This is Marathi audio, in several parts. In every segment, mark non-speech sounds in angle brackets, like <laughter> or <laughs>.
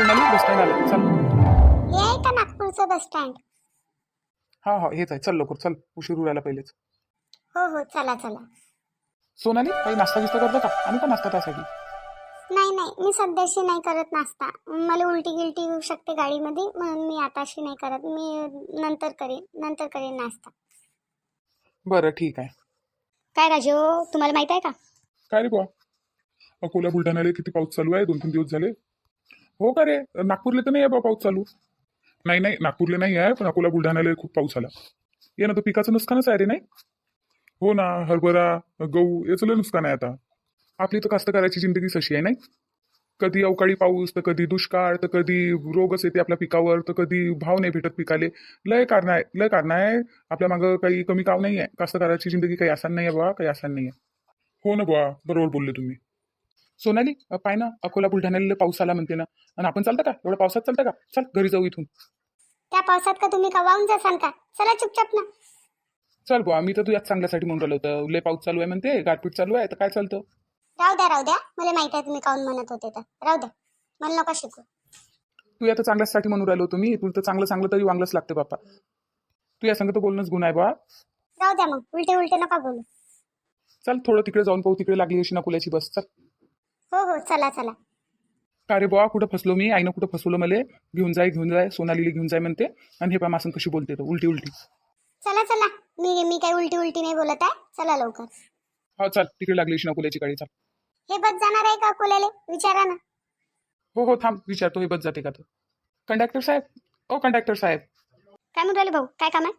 सोनाली बस स्टँड आलं. चल. हे आहे का नागपूरचं बस स्टँड हा हा हेच आहे. चल लवकर चल. उशीर उरायला पहिलेच. हो हो चला चला. सोनाली काही नाश्ता गिस्ता करतो का? आणू का नाश्ता त्यासाठी. नाही नाही. मी सध्याशी नाही करत नाश्ता. मला उलटी गिलटी येऊ शकते गाडीमध्ये म्हणून मी आताशी नाही करत. मी नंतर करेन नंतर करेन नाश्ता. बरं ठीक आहे. काय राजू तुम्हाला माहीत आहे का? काय रे बुवा? अकोला बुलढाण्याला किती पाऊस चालू आहे? दोन तीन दिवस झाले. हो का रे? नागपूरला तर नाही आहे बा पाऊस चालू. नाही नाही नागपूरला नाही आहे पण अकोला बुलढाण्याला खूप पाऊस आला ये ना तो पिकाचं नुकसानच आहे रे नाही? हो ना हरभरा गहू याचं लय नुकसान आहे आता. आपली तर कास्तकाराची जिंदगीच अशी आहे नाही? कधी अवकाळी पाऊस तर कधी दुष्काळ तर कधी रोगच येते आपल्या पिकावर तर कधी भाव नाही भेटत पिकाले. लय कारण आहे लय कारण आहे. आपल्या मागं काही कमी काव नाही आहे कास्तकाराची जिंदगी काही आसान नाही आहे बाबा काही आसान नाही आहे हो ना बुवा बरोबर बोलले तुम्ही. सोनाली पाय ना अकोला बुलढाण्याला पाऊस आला म्हणते ना. आणि आपण चालतं का? एवढ्या पावसात चालतं का? चल घरी जाऊ इथून. त्या पावसात का तुम्ही कवाहून जासान का? चला चुपचाप ना. चल बुवा मी तर तुझ्याच चांगल्यासाठी म्हणून राहिलो होतं. लय पाऊस चालू आहे म्हणते गारपीट चालू आहे तर काय चालतं? राहू द्या राहू द्या. मला माहीत आहे तुम्ही काऊन म्हणत होते तर. राहू द्या. मला नका शिकू. तू या तर चांगल्यासाठी म्हणून राहिलो तुम्ही तुला तर चांगलं चांगलं तरी वांगलंच लागते बाप्पा. तू या संगत बोलणंच गुण आहे बा राहू द्या मग. उलटे उलटे नका बोलू. चल थोडं तिकडे जाऊन पाहू. तिकडे लागली अशी नकुल्याची बस. चल. हो हो चला चला. का रे बुवा कुठं फसलो मी? आईनं कुठं फसवलं मला? घेऊन जाय घेऊन जाय सोनालीला घेऊन जाय म्हणते. आणि हे पा मासन कशी बोलते तर उलटी उलटी. चला चला. मी मी काही उलटी उलटी नाही बोलत आहे. चला लवकर. हा चल. तिकडे लागली अशी नकुल्याची गाडी चल. हे बस जाणार आहे का अकोल्याले विचारा ना. हो हो थांब. विचारतो हे बस जाते का तर कंडक्टर साहेब? ओ कंडक्टर साहेब. काय म्हणून राहिले भाऊ? काय काम आहे?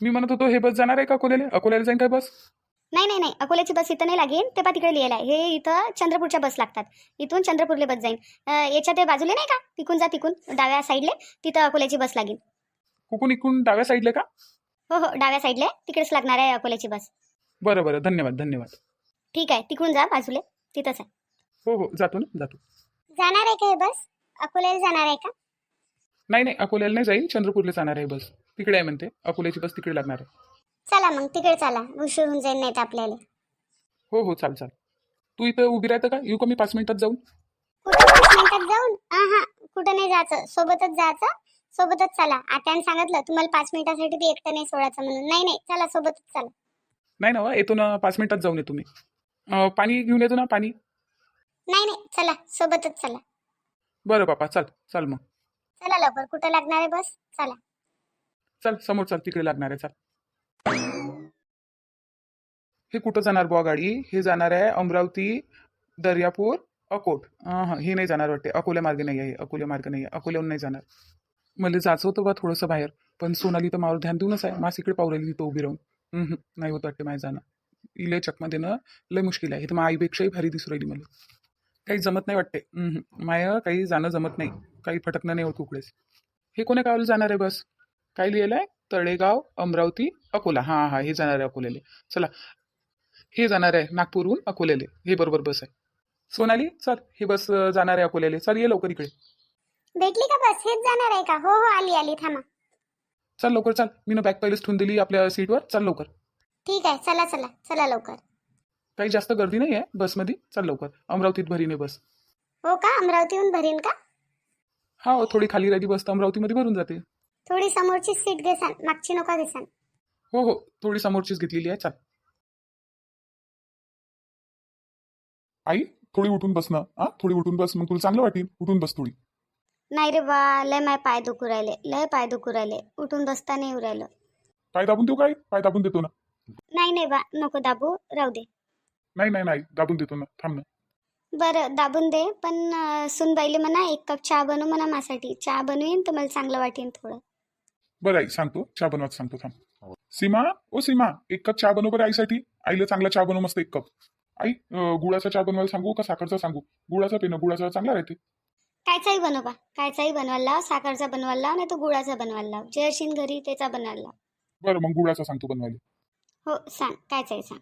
मी म्हणत होतो हे बस जाणार आहे का अकोल्याला अकोल्याला जाईन काय बस? नाही नाही नाही. अकोल्याची बस इथं नाही लागेल. ते पा तिकडे लिहिलं आहे. हे इथं चंद्रपूरच्या बस लागतात. इथून चंद्रपूरले बस जाईन अं, याच्या ते बाजूले नाही का? तिकून जा तिकून. डाव्या साईडले तिथं अकोल्याची बस लागेल. कुकून इकून डाव्या साईडला का? हो हो. डाव्या साईडले. तिकडेच लागणार आहे अकोल्याची बस. बरं बरं. धन्यवाद धन्यवाद. ठीक आहे. तिकडून जा बाजूले. तिथंच आहे. हो हो. जातो ना जातो. जाणार आहे का हे बस? अकोल्याला जाणार आहे का? नाही नाही. अकोल्याला नाही जाईल. चंद्रपूरला जाणार आहे बस. तिकडे आहे म्हणते. अकोल्याची बस तिकडे लागणार आहे. चला मग तिकडे चला. उशीर होऊन जाईल नाही आपल्याला. हो हो चाल चाल. तू इथं उभी राहतं का? येऊ का मी पाच मिनिटात जाऊन? कुठं पाच मिनिटात जाऊन? हा हा कुठं नाही जायचं. सोबतच जायचं. सोबतच चला. आत्याने सांगितलं तुम्हाला पाच मिनिटासाठी ते एकटं नाही सोडायचं म्हणून. नाही नाही चला सोबतच चला. नाही ना वा, येतो ना पाच मिनिटात जाऊन येतो मी. अं, पाणी घेऊन येतो ना पाणी? नाही नाही चला सोबतच चला. बरं बापा चल चल मग. चला लवकर. कुठं लागणार आहे बस? चला. चल समोर चल तिकडे लागणार आहे चल. हे कुठं जाणार बुवा गाडी? हे जाणार आहे अमरावती दर्यापूर अकोट. हां हे नाही जाणार वाटते. अकोल्या मार्गे नाही आहे. अकोल्या मार्ग नाही आहे. अकोल्याहून नाही जाणार. मला जायचं होतं बा थोडंसं बाहेर पण सोनाली तर मावर ध्यान देऊनच आहे. मास इकडे पाहू राहिली तिथं उभी राहून. नाही होत वाटते माझ्या जाणं. इले चकमा देणं लय मुश्किल आहे. तर मग आईपेक्षाही भारी दिसू राहिली मला. काही जमत नाही वाटते. माय काही जाणं जमत नाही. काही फटकणं नाही होत उकडेच. हे कोण्या गावाला जाणार आहे बस? काय लिहिलं आहे तळेगाव अमरावती अकोला. हां हां. हे जाणार आहे अकोल्याला. चला. हे जाणार आहे नागपूरहून अकोल्याले हे बरोबर बस आहे. सोनाली चल ही बस जाणार आहे अकोल्याले चल ये लवकर इकडे. भेटली का बस? हेच जाणार आहे का? हो हो आली आली. थांबा. चल लवकर चल. मी ना बॅग पहिलेच ठेवून दिली आपल्या सीटवर. चल लवकर. ठीक आहे. चला चला. चला लवकर. काही जास्त गर्दी नाही आहे बसमध्ये. चल लवकर. अमरावतीत भरीने बस. हो का? अमरावतीहून भरीन का? हा हो, थोडी खाली राहिली बस तर अमरावतीमध्ये भरून जाते. थोडी समोरची सीट घेसान. मागची नका घेसान. हो हो. थोडी समोरचीच घेतलेली आहे. चल. आई थोडी उठून बस ना. हा थोडी उठून बस मग तुला चांगलं वाटेल. उठून बस थोडी. नाही रे बा लय माय पाय दुखू राहिले लय पाय दुखू राहिले. उठून बसता नाही येऊ राहिलं. पाय दाबून देऊ काय? पाय दाबून देतो ना. नाही नाही बा नको दाबू राहू दे. नाही नाही नाही दाबून देतो ना. थांब ना. बरं दाबून दे पण अं, सुनबाईले म्हणा एक कप चहा बनव म्हणा माझ्यासाठी. चहा बनवीन तर मला चांगलं वाटेन थोडं. बरं आई सांगतो. चहा बनवायचं सांगतो थांब. सीमा ओ सीमा एक कप चहा बनव बरं आईसाठी. आईला चांगला चहा बनव मस्त एक कप. आई गुळाचा चहा बनवायला सांगू का साखरचा सांगू? गुळाचा पेन गुळाचा चांगला राहते. कायचाही बनव कायचाही बनवायला लाव साखरचा बनवायला लाव नाही तर गुळाचा बनवायला लाव. जे असेल घरी त्याचा बनवायला लाव. बरं मग गुळाचा सांगतो बनवायला. हो सांग. कायचाही सांग.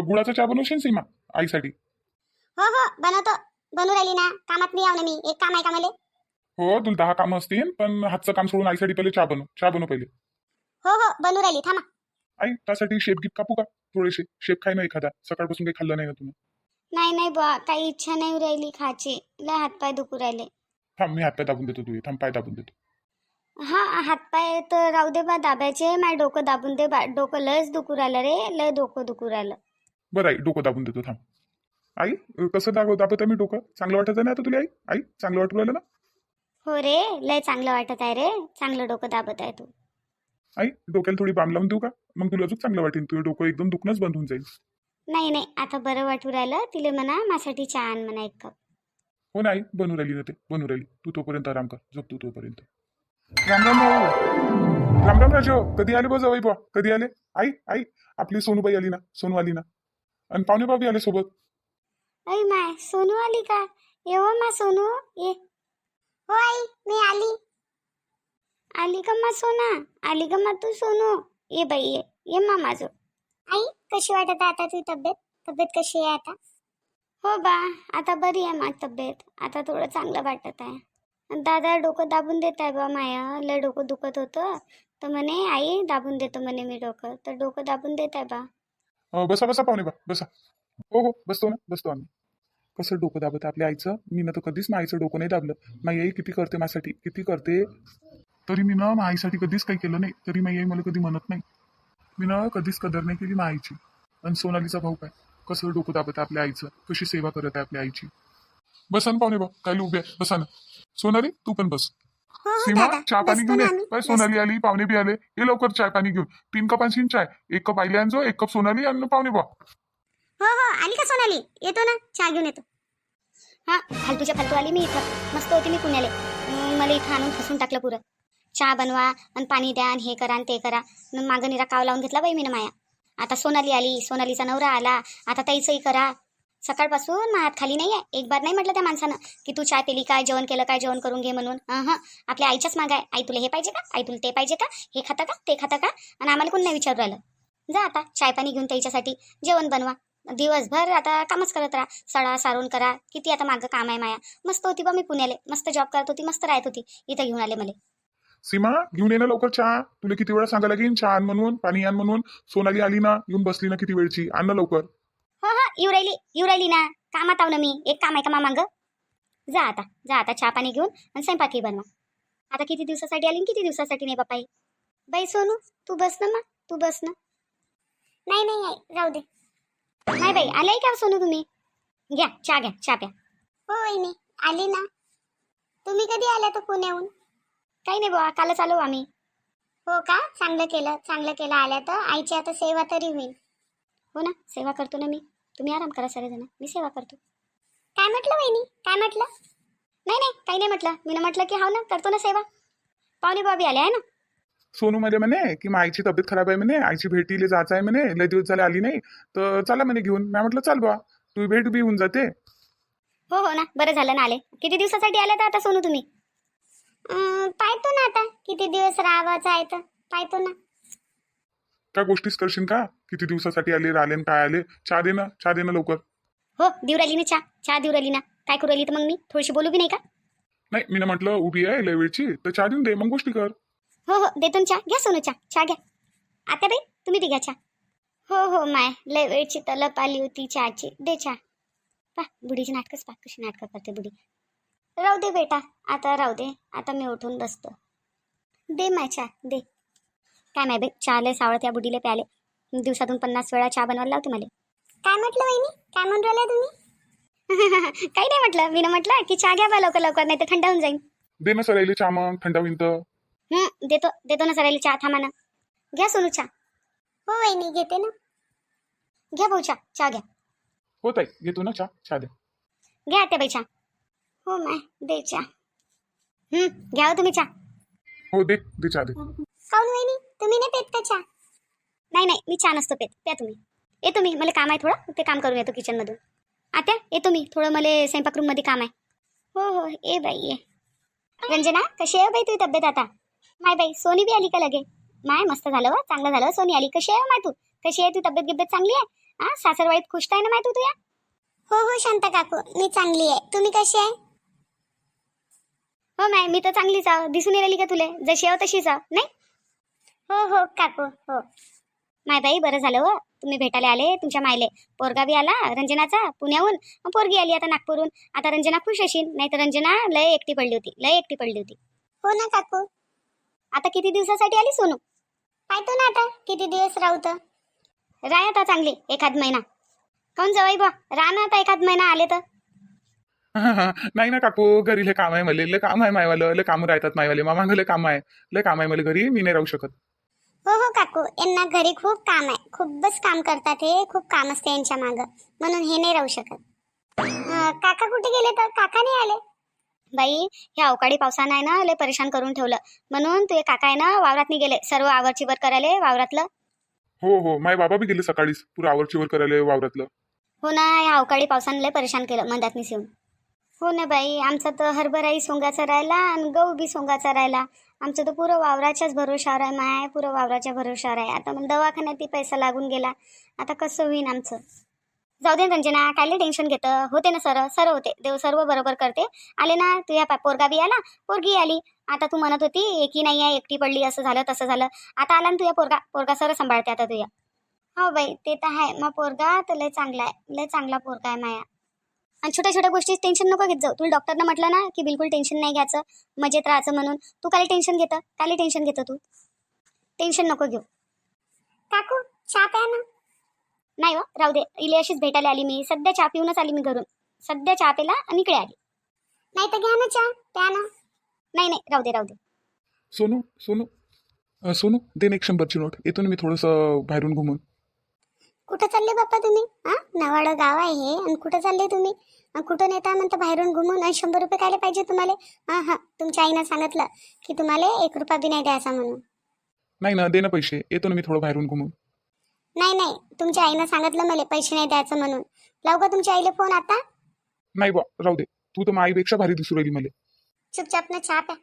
गुळाचा चहा बनवशील सीमा आईसाठी? हो हो. बनवतो. बनवू राहिली ना. कामात नाही ना मी. एक काम आहे का मला? हो तुला दहा कामं असतील पण हातचं काम सोडून आईसाठी पहिले चहा बनव. चहा बनव पहिले. हो हो. बनवू राहिली. थांबा. आई त्यासाठी शेप गिप कापू का? थोडेसे. शेप खाय ना एखादा. सकाळपासून काही खाल्लं नाही ना तुम्ही? नाही नाही बुवा. काही इच्छा नाही राहिली खायची लय हातपाय दुखू राहिले. थांब मी हातपाय दाबून देतो तुझे. थांब पाय दाबून देतो. हा हातपाय तर राहू दे बा दाबायचे. माय डोकं दाबून दे बा. डोकं लयच दुखू राहिलं रे. लय डोकं दुखू राहिलं. बरं आई डोकं दाबून देतो. थांब. आई अ, कसं दाब दाबत आहे मी डोकं? चांगलं वाटत ना आता तुला आई? आई चांगलं वाटू राहिलं ना? हो रे. लय चांगलं वाटत आहे रे. चांगलं डोकं दाबत आहे तू. आई डोक्याला थोडी बाम लावून देऊ का? मग तुला अजून चांगलं वाटेल. तुझं डोकं एकदम दुखणंच बंद होऊन जाईल. नाही नाही. आता बरं वाटू राहिलं. तिले म्हणा माझ्यासाठी चहा आण म्हणा एक कप. हो ना आई बनू राहिली ना ते. बनू राहिली. तू तोपर्यंत आराम कर. झोप तू तोपर्यंत. राम राम भाऊ राम राम राजो. कधी आले बा जवाई बुवा कधी आले? आई आई. आपली सोनूबाई आली ना. सोनू आली ना. आणि पाहुणे बाबी आले सोबत? अय माय सोनू आली का? येव मा सोनू. ये. हो आई मी आली. आली का मा सोना? आली का मा तू सोनू? ये बाई ये ये मा माझं. आई कशी वाटत आता तुझी तब्येत? तब्येत कशी आहे आता? हो बा आता बरी आहे माझी तब्येत. आता थोडं चांगलं वाटत आहे. दादा डोकं दाबून देत आहे बा माया. लय डोकं दुखत होतं. तर म्हणे आई दाबून देतो म्हणे मी डोकं. तर डोकं दाबून देत आहे बा. अ, बसा बसा पाहुणे बा बसा. हो हो बसतो ना बसतो आम्ही. कसं डोकं दाबत आपल्या आईचं? मी ना तर कधीच माईचं डोकं नाही दाबलं. माई आई किती करते माझ्यासाठी? किती करते? तरी मी ना आईसाठी कधीच काही केलं नाही. तरी माई आई मला कधी म्हणत नाही. मी ना कधीच कदर नाही केली आईची आणि सोनालीचा भाऊ काय? कसं डोकं दाबत आहे आपल्या आईचं? कशी सेवा करत आहे आपल्या आईची? बसा ना पाहुणे बा काय उभे आहे? बसा ना सोनाली तू पण बस. हो हो सीमा चहा पाणी घेऊन ये. बाय. सोनाली आली पाहुणे बी आले. ये लवकर चाय पाणी घेऊन. तीन कप चाय? एक कप आईले आणजो एक कप सोनाली आणि पाहुणे बा हो हो आली का सोनाली? येतो ना. चहा घेऊन येतो. हा फालतूच्या फालतू आली मी इथं. मस्त होती मी पुण्याले. मला इथं आणून फसून टाकलं पुरं. चहा बनवा आणि पाणी द्या आणि हे करा आणि ते करा. मग मागं निरा काव लावून घेतला बाई मी माया. आता सोनाली आली सोनालीचा नवरा आला आता ताईचंही करा. सकाळपासून माझ्या हात खाली नाही आहे एक बार नाही म्हटलं त्या माणसानं की तू चाय पेली काय जेवण केलं काय जेवण करून घे म्हणून. हां आपल्या आईच्याच माग आहे. आई तुला हे पाहिजे का? आई तुला ते पाहिजे का? हे खाता का? ते खाता का? आणि आम्हाला कोण नाही विचारू राहिलं. जा आता चाय पाणी घेऊन त्याच्यासाठी जेवण बनवा. दिवसभर आता कामच करत राहा. सडा सारून करा. किती आता मागं काम आहे माया. मस्त होती बा मी पुण्याला. मस्त जॉब करत होती मस्त राहत होती. इथं घेऊन आले मला. सीमा घेऊन ये ना लवकर चहा. तुला किती वेळा सांगायला लागेल चहा आण म्हणून पाणी आण म्हणून. सोनाली आली ना येऊन बसली ना किती वेळची. आण ना लवकर. हो हो येऊ राहिली येऊ राहिली ना. कामात आव ना मी. एक काम आहे का मामांग? जा आता जा आता चहा पाणी घेऊन आणि स्वयंपाकी बनवा. आता किती दिवसासाठी आली आणि किती दिवसासाठी नाही बापाई? बाई सोनू तू बस ना मग तू बस ना. नाही नाही आई राहू दे. नाही बाई आलाय का सोनू तुम्ही? घ्या चहा घ्या चहा प्या. हो वहिनी आली ना. तुम्ही कधी आल्या तर पुण्याहून? काही नाही बुवा कालच आलो आम्ही. हो का? चांगलं केलं चांगलं केलं. आल्या तर आईची आता सेवा तरी होईल. हो ना सेवा करतो ना मी. तुम्ही आराम करा सगळेजण. मी सेवा करतो. काय म्हटलं वहिनी? काय म्हटलं? नाही नाही काही नाही म्हटलं. मी म्हटलं की हाव ना करतो ना सेवा. पाहुणे बाबी आले आहे ना? सोनू मध्ये म्हणे की मग आईची तब्येत खराब आहे म्हणे. आईची भेटीला जायचं आहे म्हणे. लय दिवस झाले आली नाही. तर चला म्हणे घेऊन. मी म्हटलं चाल बा तू भेट बी होऊन जाते. हो हो ना बरं झालं ना आले. किती दिवसासाठी आले तर आता सोनू तुम्ही? पाहतो ना आता किती दिवस राहावाचं आहे तर. पाहतो ना. काय गोष्टीच करशील का? किती दिवसासाठी आले राहिले न काय आले? चहा दे ना चहा दे ना लवकर. हो देऊ राहिली ना चहा. चहा देऊ राहिली ना. काय करू राहिली तर मग मी? थोडीशी बोलू बी नाही का? नाही मी म्हटलं उभी आहे लय वेळची. तर चहा देऊन दे मग गोष्टी कर. हो हो देतो ना चहा. घ्या सोनू चहा. चहा घ्या. आता बाई तुम्ही ती घ्या चहा. हो हो माय. लय वेळची तलप आली होती चहाची. दे चहा. पा बुडीची नाटकच पा कशी नाटकं करते बुडी राहू दे बेटा आता राहू दे आता मी उठून बसतो. दे माय चहा दे. काय माय बाई चहा लय सावळ त्या बुडीला प्याले. दिवसातून पन्नास वेळा चहा बनवायला लावते मला. काय म्हटलं वहिनी? काय म्हणून राहिल्या तुम्ही? <laughs> काही नाही म्हटलं मी म्हटलं की चहा घ्या बा लवकर लवकर नाही तर थंड होऊन जाईल दे ना सरायले चहा मग थंड होईन तर. हं, देतो देतो ना सरायला चहा थांबा ना. घ्या सोनू चहा. हो वहिनी घेते ना. घ्या भाऊ चहा चहा घ्या. हो ताई घेतो ना चहा चहा दे घ्या त्या बाई चहा. हो माय दे चहा. हं, घ्या हो तुम्ही चहा. हो दे दे चहा दे. काऊन वहिनी तुम्ही नाही पेत का चहा? नाही नाही मी चहा नसतो पेत. प्या तुम्ही. येतो मी मला काम आहे थोडं. ते काम करून येतो किचनमधून आता येतो मी थोडं मला स्वयंपाक रूममध्ये काम आहे. हो हो ये बाई ये. रंजना कशी आहे बाई तुझी तब्येत आता? माय बाई सोनी बी आली का लगे? माय मस्त झालं वा चांगलं झालं सोनी आली. कशी आहे हो माय तू? कशी आहे? तू तब्येत गिब्येत चांगली आहे? हा सासरवाईत खुश आहे ना माय तू तुया? हो हो शांत काकू मी चांगली आहे. तुम्ही कशी आहे? हो माय मी तर चांगलीच आहो. दिसून राहिली का तुले? जशी आहो तशीच आहो नाही? हो हो काकू हो. माय बाई बरं झालं हो. तुम्ही भेटायला आले तुमच्या मायले. पोरगा बी आला रंजनाचा पुण्याहून. अन पोरगी आली आता नागपूरहून. आता रंजना खुश असेल नाही तर रंजना लय एकटी पडली होती लय एकटी पडली होती. हो ना काकू. आता किती दिवसासाठी आली सोनू? पाहतो ना आता किती दिवस राहू तर. राय आता चांगली एखाद महिना. काऊन जवाई बा राह ना आता एखाद महिना आले तर. <laughs> नाही ना काकू घरी लय काम आहे मला लय काम आहे मायवालं लय काम राहतात मायवाले मामांग लय काम आहे लय काम आहे मला घरी मी नाही राहू शकत. हो हो काकू यांना घरी खूप काम आहे खूपच काम करतात हे खूप काम असते यांच्या माग म्हणून हे नाही राहू शकत. अं, काका कुठे गेले तर? काका नाही आले? बाई ह्या अवकाळी पावसानं आहे ना लय परेशान करून ठेवलं म्हणून तुझे काका आहे ना वावरात गेले सर्व आवरची वर करायला वावरातलं? हो हो माय बाबा बी गेले सकाळीच पुरा आवरचीवर करायला वावरातलं. हो ना या अवकाळी पावसानं लय परेशान केलं मंदातनीस येऊन. हो ना बाई आमचा तर हरभराही सोंगाचा राहिला आणि गहू बी सोंगाचा राहिला. आमचं तर पुरं वावराच्याच भरोशावर आहे माय पुरं वावराच्या भरोशावर आहे. आता मग दवाखान्यातही पैसा लागून गेला. आता कसं होईन आमचं? जाऊ दे ना रंजना कायले टेन्शन घेतं? होते ना सर सर होते. देव सर्व बरोबर करते. आले ना तुझ्या पा पोरगा बी आला पोरगी आली. आता तू म्हणत होती एकी नाही आहे एकटी पडली असं झालं तसं झालं. आता आला ना तुझ्या पोरगा पोरगा सर सांभाळते आता तुझ्या हो बाई ते तर आहे. मग पोरगा तर लय चांगला आहे. लय चांगला पोरगा आहे माया. आणि छोट्या छोट्या गोष्टी टेन्शन नको घेत जाऊ. तुला डॉक्टरनं म्हटलं ना की बिलकुल टेन्शन नाही घ्यायचं मजेत राहायचं म्हणून. तू काय टेन्शन घेतं? काय टेन्शन घेतं तू? टेन्शन नको घेऊ. काकू चहा प्या ना. नाही राहू दे. इले अशीच भेटायला आली मी. सध्या चहा पिऊनच आली मी घरून. सध्या चहा पेला आणि इकडे आली. नाही तर घ्या ना चहा. प्या ना. नाही नाही. राहू दे राहू दे. सोनू सोनू. सोनू दे एक शंभरची नोट. येतो ना मी थोडंसं बाहेरून घुमून. कुठं चालले बाप्पा तुम्ही? हा नवाडं गाव आहे हे. आणि कुठं चालले तुम्ही? कुठं नेता म्हणता बाहेरून घुमून? आणि शंभर रुपये कायले पाहिजे तुम्हाला? हां हां. तुमच्या आईनं सांगितलं की तुम्हाला एक रुपया बी नाही द्यायचा म्हणून. नाही ना दे ना पैसे. येतो ना मी थोडं बाहेरून घुमून. नाही नाही. तुमच्या आईनं सांगितलं मला पैसे नाही द्यायचं म्हणून. लावू का तुमच्या आईला फोन आता? नाही बा राहू दे. तू तर माईपेक्षा भारी दिसू राहिली मला. चुपचाप ना चहा प्या.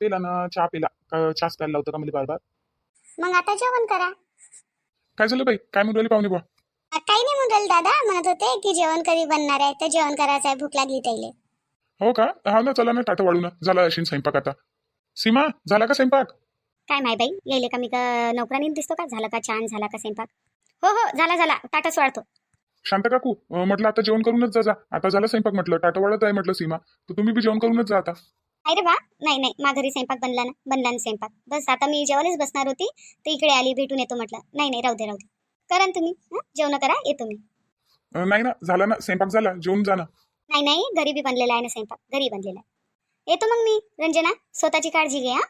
पेला ना चहा पेला. का चहाच प्यायला लावतं का मला बार बार मग आता जेवण करा. काय झालं बाई? काय म्हणून राहिली पाहुणे बा अ, काही नाही म्हणून दादा. म्हणत होते की जेवण कधी बनणार आहे? तर जेवण करायचं आहे. भूक लागली त्याला हो का? हा ना चला ना टाटा वाढू ना झाला अशी स्वयंपाक आता. सीमा झाला का स्वयंपाक? काय माय बाई. यायले का मी का नोकरानी दिसतो का? झाला का छान? झाला का स्वयंपाक? हो हो झाला झाला. ताटच वाढतो शांत काकू. अं, म्हटलं आता जेवण करूनच जा जा. आता झालं स्वयंपाक म्हटलं. टाटा वाढत आहे म्हटलं सीमा. तर तुम्ही बी जेवण करूनच जा आता. अरे वा. नाही नाही. माझ्या घरी स्वयंपाक बनला ना. बनला ना स्वयंपाक. बस आता मी जेवायलाच बसणार होती. तर इकडे आली भेटून येतो म्हटलं. नाही नाही. राहू दे राहू दे. करा ना तुम्ही. हं? जेवण करा. येतो मी. नाही ना. झाला ना. स्वयंपाक झाला. जेवून जा ना. नाही नाही. घरी बी बनलेला आहे ना स्वयंपाक. घरी बनलेला आहे. येतो मग मी. रंजना स्वतःची काळजी घे हा?